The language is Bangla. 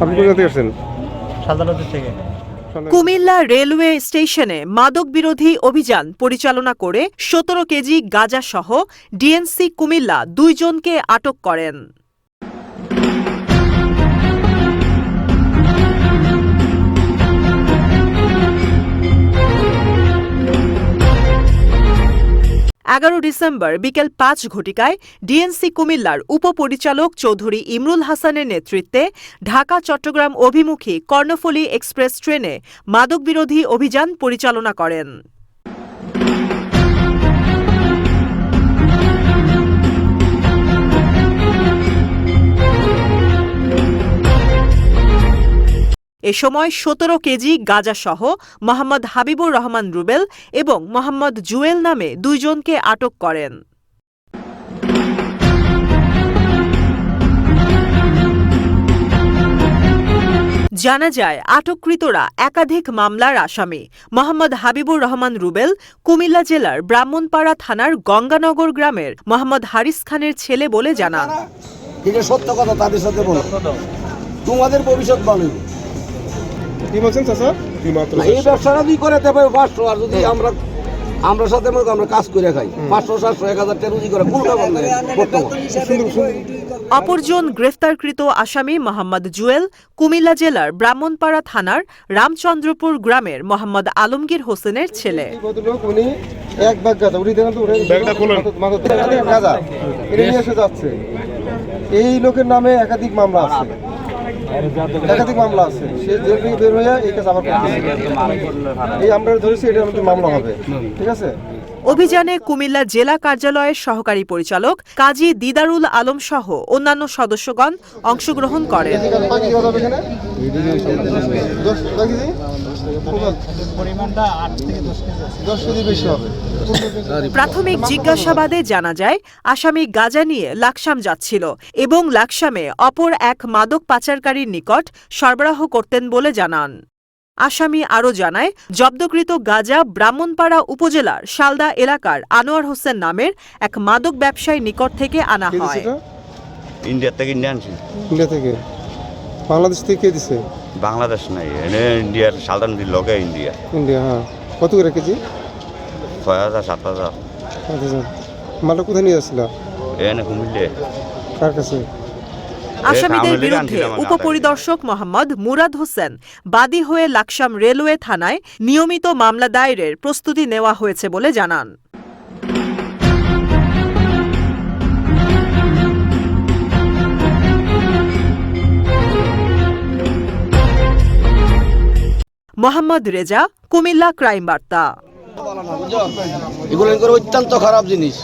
আপনি কোথা থেকে আসছেন? সাদালতের থেকে। কুমিল্লা রেলওয়ে স্টেশনে মাদক বিরোধী অভিযান পরিচালনা করে সতেরো কেজি গাঁজাসহ ডিএনসি কুমিল্লা দুইজনকে আটক করেন। এগারো ডিসেম্বর বিকেল পাঁচ ঘটিকায় ডিএনসি কুমিল্লার উপপরিচালক চৌধুরী ইমরুল হাসানের নেতৃত্বে ঢাকা, চট্টগ্রাম অভিমুখী কর্ণফুলী এক্সপ্রেস ট্রেনে মাদকবিরোধী অভিযান পরিচালনা করেন। এ সময় সতেরো কেজি গাঁজাসহ মোহাম্মদ হাবিবুর রহমান রুবেল এবং মোহাম্মদ জুয়েল নামে দুইজনকে আটক করেন। জানা যায়, আটককৃতরা একাধিক মামলার আসামি মোহাম্মদ হাবিবুর রহমান রুবেল কুমিল্লা জেলার ব্রাহ্মণপাড়া থানার গঙ্গানগর গ্রামের মোহাম্মদ হারিস খানের ছেলে বলে জানান। সত্য কথা, তাদের সাথে বলো। তোমাদের ভবিষ্যৎ ভালো। কি বলছেন চাচা? না, এই ব্যবসাটা করে দেবে পাঁচশো আর যদি আমরা আমরা সাথে আমরা কাজ করে খাই। পাঁচশো সাতশো এক হাজার টাকা রুজি করে কোনো অপরজন গ্রেফতারকৃত আসামি মোহাম্মদ জুয়েল কুমিল্লা জেলার ব্রাহ্মণপাড়া থানার রামচন্দ্রপুর গ্রামের মোহাম্মদ আলমগীর হোসেনের ছেলে। এই এক ব্যাগ গাঁজা উনি দেখেন তো গাঁজা এটা নিয়ে এসে যাচ্ছে। এই লোকের নামে একাধিক মামলা আছে। একাধিক মামলা আছে। সে জেল থেকে বের হয়ে এই কাজ আবার এই আমরা ধরেছি এটা আমাদের মামলা হবে। ঠিক আছে? অভিযানে কুমিল্লা জেলা কার্যালয়ের সহকারী পরিচালক কাজী দিদারুল আলম সহ অন্যান্য সদস্যগণ অংশগ্রহণ করেন। প্রাথমিক জিজ্ঞাসাবাদে জানা যায় আসামি গাজা নিয়ে লাকসাম যাচ্ছিল এবং লাকসামে অপর এক মাদক পাচারকারীর নিকট সরবরাহ করতেন বলে জানান। আসামি আরও জানায় জব্দকৃত গাজা ব্রাহ্মণপাড়া উপজেলার শালদা এলাকার আনোয়ার হোসেন নামের এক মাদক ব্যবসায়ী নিকট থেকে আনা হয়। এটা? ইন্ডিয়ার থেকে ইন্ডিয়া আনছি ইন্ডিয়া থেকে? বাংলাদেশ থেকে কে দিছে? বাংলাদেশ নাই এনে ইন্ডিয়ার সালদান লগে ইন্ডিয়া। ইন্ডিয়া হ্যাঁ। কত করে কেজি? ছয় হাজার সাত হাজার। আচ্ছা মালটা কোথায় নিয়ে যাচ্ছিল? এনে কুমিল্লে কার কাছে? আসামিদের বিরুদ্ধে উপপরিদর্শক মোহাম্মদ মুরাদ হোসেন বাদী হয়ে লাকসাম রেলওয়ে থানায় নিয়মিত মামলা দায়েরের প্রস্তুতি নেওয়া হয়েছে বলে জানান। মোহাম্মদ রেজা কুমিল্লা ক্রাইম বার্তা। এগুলো অত্যন্ত খারাপ জিনিস।